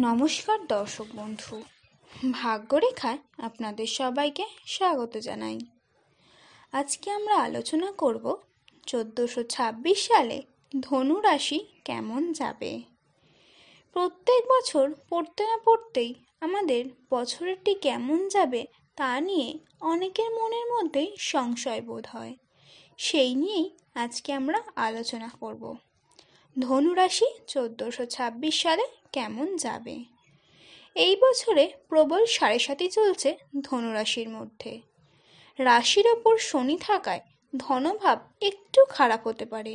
নমস্কার দর্শক বন্ধু। ভাগ্যরেখায় আপনাদের সবাইকে স্বাগত জানাই। আজকে আমরা আলোচনা করব চোদ্দোশো ছাব্বিশ সালে ধনু রাশি কেমন যাবে? প্রত্যেক বছর পড়তে না পড়তেই আমাদের বছরেরটি কেমন যাবে তা নিয়ে অনেকের মনের মধ্যেই সংশয় বোধ হয়। সেই নিয়েই আজকে আমরা আলোচনা করব। ধনুরাশি চোদ্দোশো ছাব্বিশ সালে কেমন যাবে? এই বছরে প্রবল সাড়ে সাতি চলছে ধনুরাশির মধ্যে। রাশির ওপর শনি থাকায় ধনভাব একটু খারাপ হতে পারে,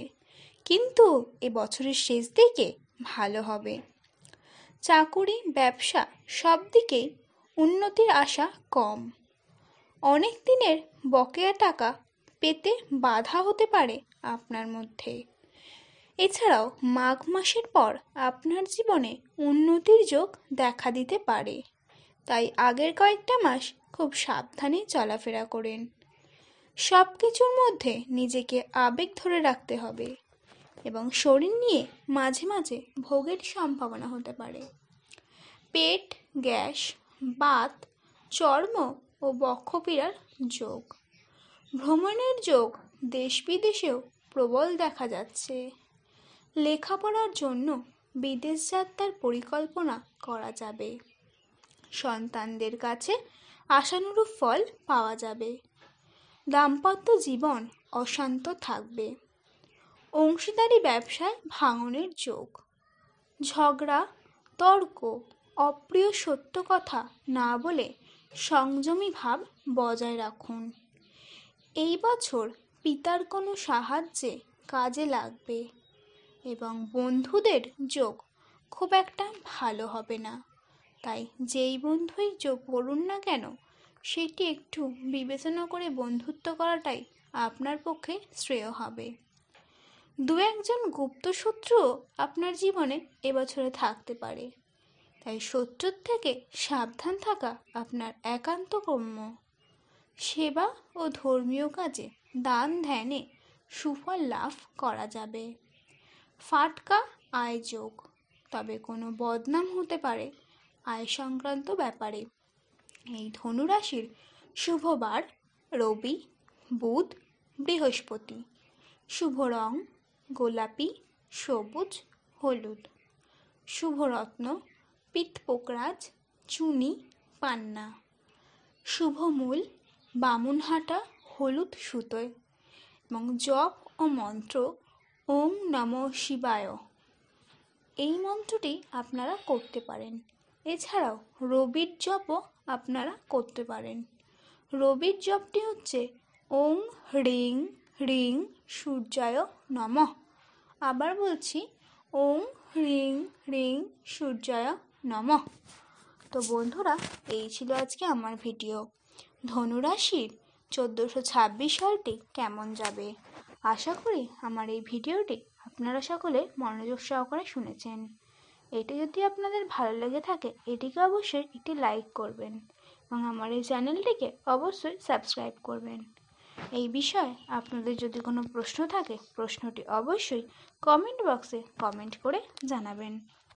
কিন্তু এ বছরের শেষ দিকে ভালো হবে। চাকুরি, ব্যবসা সব দিকেই উন্নতির আশা কম। অনেক দিনের বকেয়া টাকা পেতে বাধা হতে পারে আপনার মধ্যে। এছাড়াও মাঘ মাসের পর আপনার জীবনে উন্নতির যোগ দেখা দিতে পারে। তাই আগের কয়েকটা মাস খুব সাবধানে চলাফেরা করেন। সব কিছুর মধ্যে নিজেকে আবেগ ধরে রাখতে হবে এবং শরীর নিয়ে মাঝে মাঝে ভোগের সম্ভাবনা হতে পারে। পেট, গ্যাস, বাত, চর্ম ও বক্ষপীড়ার যোগ। ভ্রমণের যোগ দেশ বিদেশেও প্রবল দেখা যাচ্ছে। লেখাপড়ার জন্য বিদেশ যাত্রার পরিকল্পনা করা যাবে। সন্তানদের কাছে আশানুরূপ ফল পাওয়া যাবে। দাম্পত্য জীবন অশান্ত থাকবে। অংশীদারি ব্যবসায় ভাঙনের যোগ। ঝগড়া, তর্ক, অপ্রিয় সত্য কথা না বলে সংযমী ভাব বজায় রাখুন। এই বছর পিতার কোনো সাহায্যে কাজে লাগবে। এবং বন্ধুদের যোগ খুব একটা ভালো হবে না। তাই যেই বন্ধুই যোগ করুন না কেন, সেটি একটু বিবেচনা করে বন্ধুত্ব করাটাই আপনার পক্ষে শ্রেয় হবে। দু একজন গুপ্ত শত্রুও আপনার জীবনে এবছরে থাকতে পারে। তাই শত্রুর থেকে সাবধান থাকা আপনার একান্ত কর্ম। সেবা ও ধর্মীয় কাজে দান ধ্যানে সুফল লাভ করা যাবে। ফাটকা আয় যোগ তবে কোনো বদনাম হতে পারে আয় সংক্রান্ত ব্যাপারে। এই ধনুরাশির শুভবার, রবি, বুধ, বৃহস্পতি। শুভ রং, গোলাপি, সবুজ, হলুদ। শুভরত্ন পিতপোকরাজ চুনি, পান্না। শুভমূল বামুনহাটা, হলুদ সুতোয়। এবং জপ ও মন্ত্র ওম নম শিবায়। এই মন্ত্রটি আপনারা করতে পারেন। এছাড়াও রবির জপও আপনারা করতে পারেন। রবির জপটি হচ্ছে ওং হ্রিং হ্রিং সূর্যায় নম। আবার বলছি ওং হ্রিং হ্রিং সূর্যায় নম। তো বন্ধুরা, এই ছিল আজকে আমার ভিডিও। ধনুরাশির চোদ্দোশো ছাব্বিশ সালটি কেমন যাবে? আশা করি আমার এই ভিডিওটি আপনারা সকলে মনোযোগ সহকারে শুনেছেন। এটি যদি আপনাদের ভালো লেগে থাকে, এটিকে অবশ্যই একটি লাইক করবেন এবং আমার এই চ্যানেলটিকে অবশ্যই সাবস্ক্রাইব করবেন। এই বিষয়ে আপনাদের যদি কোনো প্রশ্ন থাকে, প্রশ্নটি অবশ্যই কমেন্ট বক্সে কমেন্ট করে জানাবেন।